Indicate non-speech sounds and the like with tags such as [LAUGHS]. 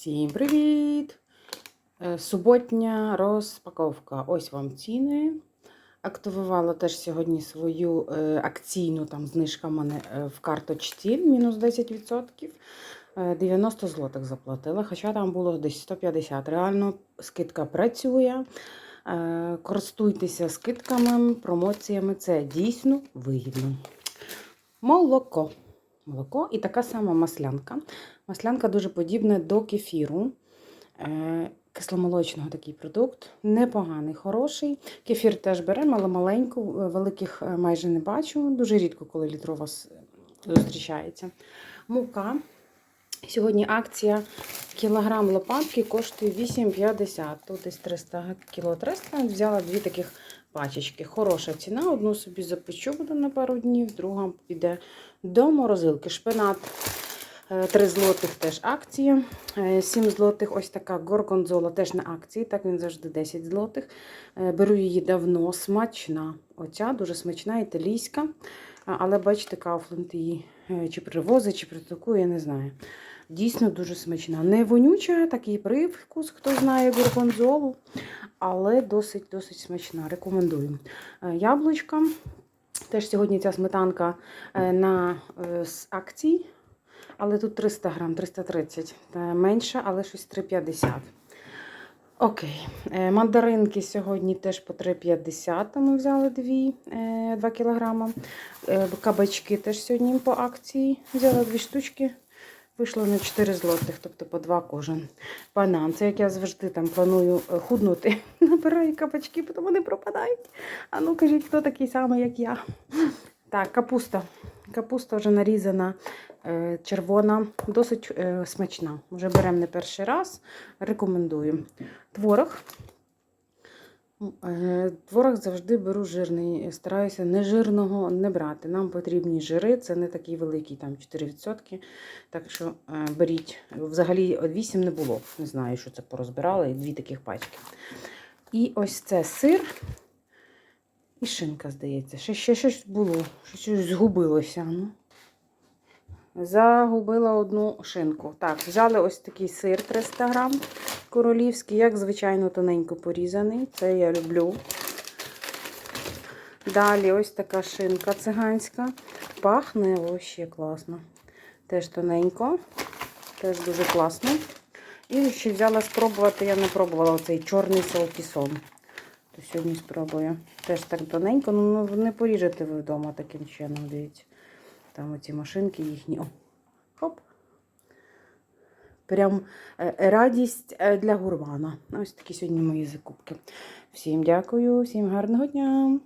Всім привіт! Е, Суботня розпаковка. Ось вам ціни. Активувала теж сьогодні свою е, акційну там знижка в мене е, в карточці, мінус 10%. Е, 90 злотих заплатила, хоча там було десь 150. Реально скидка працює. Користуйтеся скидками, промоціями. Це дійсно вигідно. Молоко. Молоко і така сама маслянка. Маслянка дуже подібна до кефіру. Е, Кисломолочного такий продукт. Непоганий, хороший. Кефір теж беремо, але маленьку, е, великих е, майже не бачу. Дуже рідко, коли літрова зустрічається. Мука. Сьогодні акція кілограм лопатки коштує 8,50. Тут десь 300 кіло 300. Взяла дві таких пачечки. Хороша ціна. Одну собі запечу буду на пару днів, друга піде до морозилки. Шпинат 3 злотих теж акція. 7 злотих ось така горгонзола теж на акції. Так він завжди 10 злотих. Е, Беру її давно, смачна. Оця дуже смачна, італійська. Але бачите, Кауфленд її е, чи привозить, чи притакує, я не знаю. Дійсно дуже смачна. Не вонюча, такий привкус, хто знає горгонзолу, але досить досить смачна. Рекомендую. Е, Яблучка. Теж сьогодні ця сметанка е, на е, акцій, але тут 300 грам, 330. Е, Менше, але щось 3,50. Окей. Мандаринки сьогодні теж по 3,50. Ми взяли 2, 2 кілограма. Е, Кабачки теж сьогодні по акції. Взяла дві штучки. Вийшло на 4 злотих, тобто по 2 кожен. Банан. Це як я завжди там планую е, худнути. [LAUGHS] Набираю кабачки, потім вони пропадають. А ну кажіть, хто такий самий, як я. Так, капуста. Капуста вже нарізана, е, червона, досить е, смачна. Вже беремо не перший раз. Рекомендую. Творог. Е, Творог завжди беру жирний. Стараюся нежирного не брати. Нам потрібні жири, це не такий великий, там 4%. Так що е, беріть. Взагалі 8 не було. Не знаю, що це порозбирали. Дві таких пачки. І ось це сир. І шинка, здається. Ще, ще щось було. Ще щось згубилося. Ну. Загубила одну шинку. Так, взяли ось такий сир 300 грам королівський, як звичайно, тоненько порізаний. Це я люблю. Далі ось така шинка циганська. Пахне вообще класно. Теж тоненько, теж дуже класно. І ще взяла спробувати, я не пробувала оцей чорний салкісон. То сьогодні спробую. Теж так тоненько, ну ну, не поріжете ви вдома таким чином, дивіться. Там оці машинки їхні. Хоп. Прям е, радість е, для гурмана. Ось такі сьогодні мої закупки. Всім дякую, всім гарного дня!